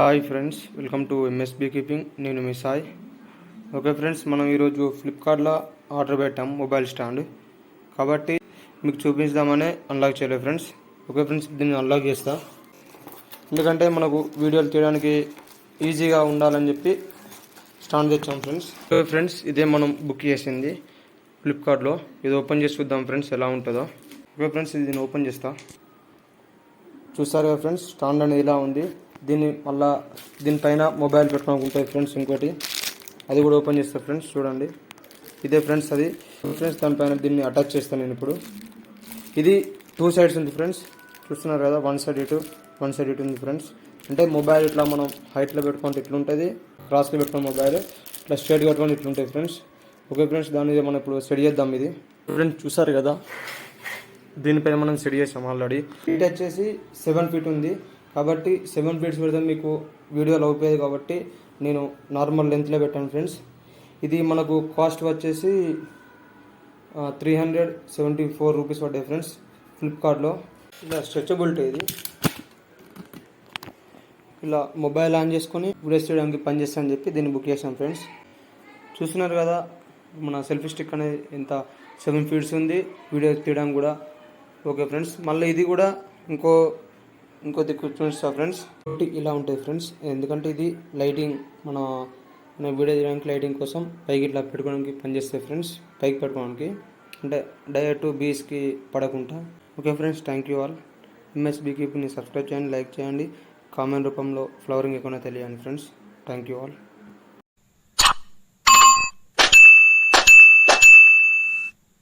Hi friends welcome to MSB keeping. నేను మీ Sai. Okay friends మనం ఈరోజు ఫ్లిప్కార్ట్లో ఆర్డర్ పెట్టాం మొబైల్ స్టాండ్. కాబట్టి మీకు చూపించుదామనే అన్లాక్ చేయలేదు ఫ్రెండ్స్. ఓకే ఫ్రెండ్స్ దీన్ని అన్లాక్ చేస్తా. ఎందుకంటే మనకు వీడియోలు తీయడానికి ఈజీగా ఉండాలని చెప్పి స్టాండ్ తెచ్చాం ఫ్రెండ్స్. ఓకే ఫ్రెండ్స్ ఇదే మనం బుక్ చేసింది ఫ్లిప్కార్ట్లో. ఇది ఓపెన్ చేసి చూద్దాం ఫ్రెండ్స్ ఎలా ఉంటుందో. ఓకే ఫ్రెండ్స్ ఇది ఓపెన్ చేస్తా. చూస్తారు కదా ఫ్రెండ్స్ స్టాండ్ అనేది ఇలా ఉంది. దీన్ని మళ్ళా దీనిపైన మొబైల్ పెట్టుకోవడానికి ఉంటుంది ఫ్రెండ్స్ ఇంకోటి. అది కూడా ఓపెన్ చేస్తాను ఫ్రెండ్స్ చూడండి. ఇదే ఫ్రెండ్స్ అది. ఫ్రెండ్స్ దానిపైన దీన్ని అటాచ్ చేస్తాను నేను ఇప్పుడు. ఇది టూ సైడ్స్ ఉంది ఫ్రెండ్స్. చూస్తున్నారు కదా వన్ సైడ్ ఇటు వన్ సైడ్ ఇటు ఉంది ఫ్రెండ్స్. అంటే మొబైల్ ఇట్లా మనం హైట్లో పెట్టుకుంటే ఇట్లా ఉంటుంది క్రాస్లో పెట్టుకున్న మొబైల్ ఇట్లా స్ట్రైట్గా పెట్టుకుంటే ఇట్లా ఉంటుంది ఫ్రెండ్స్. ఓకే ఫ్రెండ్స్ దాని మీద మనం ఇప్పుడు సెట్ చేద్దాం ఇది. ఫ్రెండ్స్ చూసారు కదా? దీనిపైన మనం సెట్ చేసాం ఆల్రెడీ ఫీట్ వచ్చేసి సెవెన్ ఫీట్ ఉంది. కాబట్టి సెవెన్ ఫీట్స్ పెడితే మీకు వీడియోలో అవుతుంది కాబట్టి నేను నార్మల్ లెంత్లో పెట్టాను ఫ్రెండ్స్. ఇది మనకు కాస్ట్ వచ్చేసి three hundred seventy four rupees పడ్డాయి ఫ్రెండ్స్ ఫ్లిప్కార్ట్లో. ఇలా స్ట్రెచబిలిటీ ఇది. ఇలా మొబైల్ ఆన్ చేసుకొని వీడియోస్ చేయడానికి పనిచేస్తా అని చెప్పి దీన్ని బుక్ చేశాను ఫ్రెండ్స్. చూస్తున్నారు కదా మన సెల్ఫీ స్టిక్ అనేది ఎంత సెవెన్ ఫీట్స్ ఉంది. వీడియో తీయడం కూడా ఓకే ఫ్రెండ్స్. మళ్ళీ ఇది కూడా ఇంకో ఇంకొద్ది దిక్కు ఫ్రెండ్స్ ఒకటి ఇలా ఉంటుంది ఫ్రెండ్స్ ఎందుకంటే ఇది లైటింగ్ మన మన వీడియో తీయడానికి లైటింగ్ కోసం పైకి ఇట్లా పెట్టుకోవడానికి పనిచేస్తాయి ఫ్రెండ్స్ పైకి పెట్టుకోవడానికి. అంటే డైరెక్ట్ బీస్కి పడకుండా. Okay friends thank you all ఎంఎస్బీకి subscribe చేయండి లైక్ చేయండి. కామెంట్ రూపంలో ఫ్లవరింగ్ ఎక్కువ తెలియండి ఫ్రెండ్స్ థ్యాంక్ యూ ఆల్